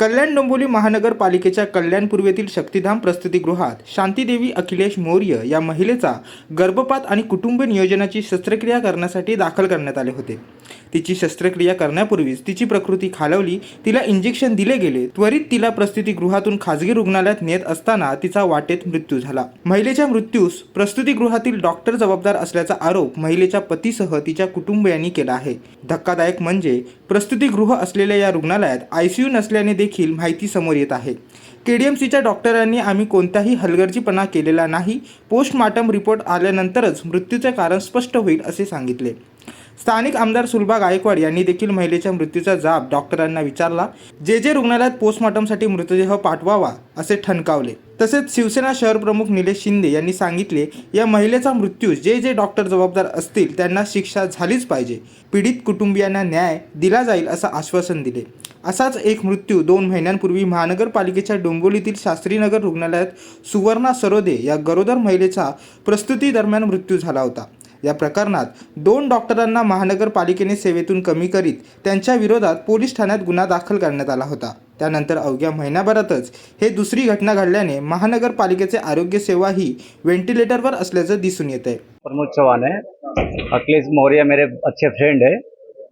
कल्याण डोंबिवली महानगरपालिकेच्या कल्याण पूर्वेतील शक्तिधाम प्रस्तुतीगृहात शांतीदेवी अखिलेश मौर्य या महिलेचा गर्भपात आणि कुटुंब नियोजनाची शस्त्रक्रिया करण्यासाठी दाखल करण्यात आले होते. तिची शस्त्रक्रिया करण्यापूर्वीच तिची प्रकृती खालवली तिला इंजेक्शन दिले गेले. त्वरित तिला प्रस्तुतीगृहातून खाजगी रुग्णालयात नेत असताना तिचा वाटेत मृत्यू झाला. महिलेच्या मृत्यूस प्रस्तुतीगृहातील डॉक्टर जबाबदार असल्याचा आरोप महिलेच्या पतीसह तिच्या कुटुंबियांनी केला आहे. धक्कादायक म्हणजे प्रस्तुतीगृह असलेल्या या रुग्णालयात आयसीयू नसल्याने देखील माहिती समोर येत आहे. केडीएमसीच्या डॉक्टरांनी आम्ही कोणताही हलगर्जीपणा केलेला नाही. पोस्टमार्टम रिपोर्ट आल्यानंतरच मृत्यूचे कारण स्पष्ट होईल असे सांगितले. स्थानिक आमदार सुलभा गायकवाड यांनी देखील महिलेच्या मृत्यूचा जाब डॉक्टरांना विचारला जे जे रुग्णालयात पोस्टमार्टमसाठी मृतदेह पाठवावा असे ठणकावले. तसेच शिवसेना शहर प्रमुख निलेश शिंदे यांनी सांगितले या महिलेचा मृत्यू जे जे डॉक्टर जबाबदार असतील त्यांना शिक्षा झालीच पाहिजे. पीडित कुटुंबियांना न्याय दिला जाईल असं आश्वासन दिले. असाच एक मृत्यू दोन महिन्यांपूर्वी महानगरपालिकेच्या डोंबिवलीतील शास्त्रीनगर रुग्णालयात सुवर्णा सरोदे या गरोदर महिलेचा प्रस्तुती दरम्यान मृत्यू झाला होता. या प्रकरणात दोन डॉक्टरांना महानगरपालिकेने सेवेतून कमी करीत त्यांच्या विरोधात पोलीस ठाण्यात गुन्हा दाखल करण्यात आला होता. त्यानंतर अवघ्या महिन्याभरातच हे दुसरी घटना घडल्याने महानगरपालिकेचे आरोग्य सेवा ही व्हेंटिलेटरवर असल्याचं दिसून येत आहे प्रमोद चौहान है अखिलेश मौर्य मेरे अच्छे फ्रेंड है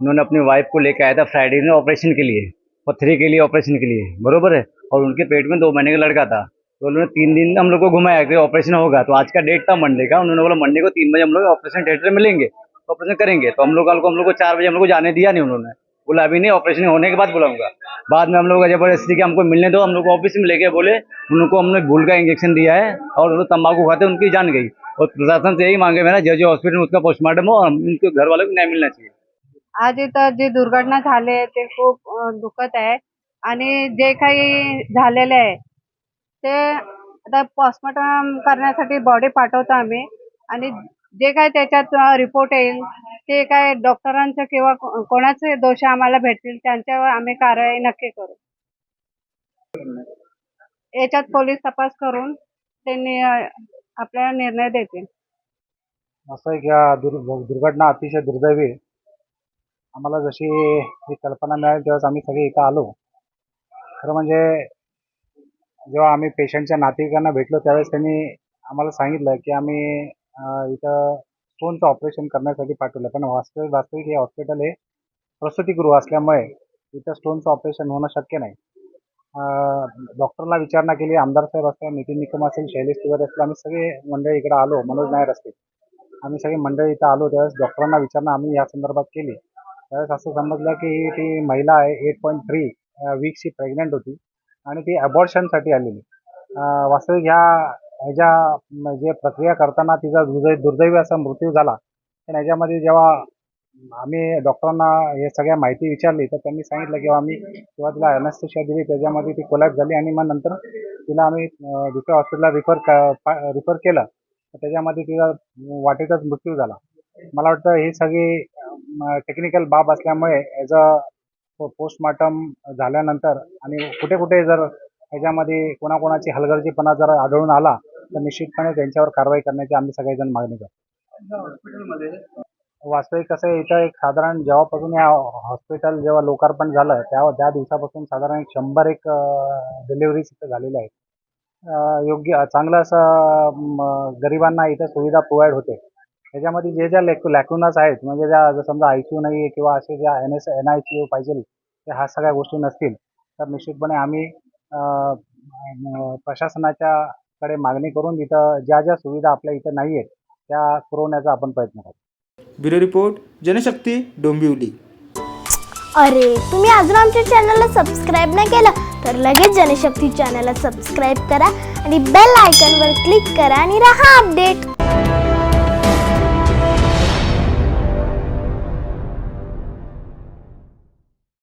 उन्होंने अपनी वाइफ को लेकर आया था फ्राइडे में ऑपरेशन के लिए. पथरी के लिए ऑपरेशन के लिए. बरोबर है? और उनके पेट में दो महीने का लड़का था. तो उन्होंने तीन दिन हम लोग को घुमाया कि ऑपरेशन होगा। तो आज का डेट था मंडे का। उन्होंने बोला मंडे को तीन बजे हम लोग ऑपरेशन थिएटर में मिलेंगे। ऑपरेशन करेंगे। तो हम लोग को हम लोग को चार बजे हम लोग को जाने दिया नहीं उन्होंने। बोला अभी नहीं ऑपरेशन होने के बाद बुलाऊँगा। बाद में हम लोग ज़बरदस्ती कि हमको मिलने दो। हम लोग ऑफ़िस में लेके बोले उनको हमने भूल का इंजेक्शन दिया है और उन्होंने तंबाकू खाते उनकी जान गई। और प्रशासन से यही मांगे मेरा जो जो हॉस्पिटल उसका पोस्टमार्टम हो और उनके घर वालों को न्याय मिलना चाहिए। आज इथं जी दुर्घटना ते खूप अं, आहे. आणि जे आहे ते आता पोस्टमॉर्टम करण्यासाठी बॉडी पाठवतो आम्ही. आणि जे काय त्याच्यात रिपोर्ट येईल ते काय डॉक्टरांचं किंवा कोणाचे दोष आम्हाला भेटतील त्यांच्यावर आम्ही कारवाई नक्की करू. याच्यात पोलीस तपास करून त्यांनी अं, आपल्याला निर्णय देतील. असं हा दुर् दुर्घटना अतिशय दुर्दैवी आम्हाला जशी ही कल्पना मिळाली त्यावेळेस आम्ही सगळे इथं आलो. खरं म्हणजे जेव्हा आम्ही पेशंटच्या नातेवाईकांना भेटलो त्यावेळेस त्यांनी आम्हाला सांगितलं की आम्ही इथं स्टोनचं ऑपरेशन करण्यासाठी पाठवलं. पण वास्तविक वास्तविक हे हॉस्पिटल हे प्रसूतीगृह असल्यामुळे इथं स्टोनचं ऑपरेशन होणं शक्य नाही. डॉक्टरला विचारणा केली आमदार साहेब असतील नितीन निकम असेल शैलेश तिवारी असतील आम्ही सगळे मंडळी इकडे आलो मनोज नायर असतील. आम्ही सगळे मंडळी इथं आलो त्यावेळेस डॉक्टरांना विचारणा आम्ही या संदर्भात केली. त्यावेळेस असं समजलं की ती महिला आहे एट पॉईंट थ्री वीक्सची प्रेग्नंट होती. आणि ती अबॉर्शनसाठी आलेली. वास्तविक ह्या ह्याच्या जे प्रक्रिया करताना तिचा दुर्दै दुर्दैवी असा मृत्यू झाला पण ह्याच्यामध्ये जेव्हा आम्ही डॉक्टरांना हे सगळ्या माहिती विचारली तर त्यांनी सांगितलं की आम्ही किंवा तिला अॅनेस्थेशिया दिली त्याच्यामध्ये ती कोलॅप्स झाली आणि मग नंतर तिला आम्ही दुसऱ्या हॉस्पिटलला रिफर रिफर केलं. तर त्याच्यामध्ये तिचा वाटेतच मृत्यू झाला. मला वाटतं ही सगळी टेक्निकल बाब असल्यामुळे ॲज अ पोस्टमार्टम झाल्यानंतर आणि कुठे कुठे जर ह्याच्यामध्ये कोणाकोणाची हलगर्जीपणा जर आढळून आला तर निश्चितपणे त्यांच्यावर कारवाई करण्याची आम्ही सगळेजण मागणी करतो. वास्तविक कसं आहे इथं एक साधारण जेव्हापासून या हॉस्पिटल जेव्हा लोकार्पण झालं त्या त्या दिवसापासून साधारण एक शंभर एक डिलिव्हरीज इथं झालेल्या आहेत. योग्य चांगलं असं गरिबांना इथं सुविधा प्रोव्हाइड होते. त्याच्यामध्ये जे ज्या लेक लॅकुनास आहेत म्हणजे ज्या जर समजा आय सी यू नाही आहे किंवा असे ज्या N S N I C U पाहिजे त्या ह्या सगळ्या गोष्टी नसतील. तर निश्चितपणे आम्ही अं, म, प्रशासनाच्या कडे मागणी करून इथं ज्या ज्या सुविधा आपल्या इथं नाही आहेत त्या पुरवण्याचा आपण प्रयत्न करू ब्युरो रिपोर्ट जनशक्ती डोंबिवली. अरे तुम्ही अजून आमच्या चॅनलला सबस्क्राईब नाही केलं तर लगेच जनशक्ती चॅनलला सबस्क्राईब करा आणि बेल आयकॉनवर क्लिक करा आणि राहा अपडेट